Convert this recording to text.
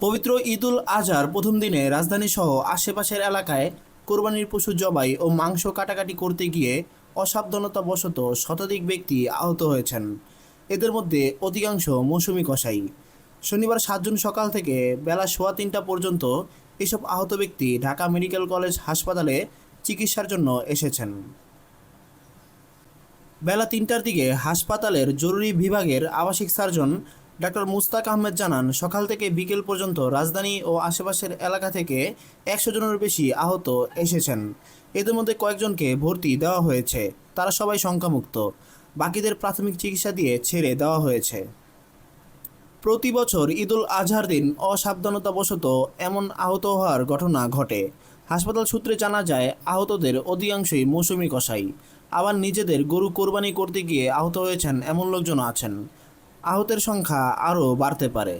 পবিত্র ঈদুল আজহার প্রথম দিনে রাজধানী সহ আশেপাশের এলাকায় কোরবানির পশু জবাই ও মাংস কাটাকাটি করতে গিয়ে অসাবধানতাবশত শতাধিক ব্যক্তি আহত হয়েছেন। এদের মধ্যে অধিকাংশ মৌসুমি কষাই শনিবার সাত জুন সকাল থেকে বেলা সোয়া তিনটা পর্যন্ত এসব আহত ব্যক্তি ঢাকা মেডিকেল কলেজ হাসপাতালে চিকিৎসার জন্য এসেছেন। বেলা তিনটার দিকে হাসপাতালের জরুরি বিভাগের আবাসিক সার্জন ডাক্তার মুস্তাক আহমেদ জানান, সকাল থেকে বিকেল পর্যন্ত রাজধানী ও আশেপাশের এলাকা থেকে একশো জনের বেশি আহত এসেছেন। এদের মধ্যে কয়েকজনকে ভর্তি দেওয়া হয়েছে। তারা সবাই সংখ্যামুক্ত বাকিদের প্রাথমিক চিকিৎসা দিয়ে ছেড়ে দেওয়া হয়েছে। প্রতি বছর ঈদুল আজহার দিন অসাবধানতাবশত এমন আহত হওয়ার ঘটনা ঘটে। হাসপাতাল সূত্রে জানা যায়, আহতদের অধিকাংশই মৌসুমি কষাই আবার নিজেদের গরু কোরবানি করতে গিয়ে আহত হয়েছেন এমন লোকজন আছেন। আহতের সংখ্যা আরও বাড়তে পারে।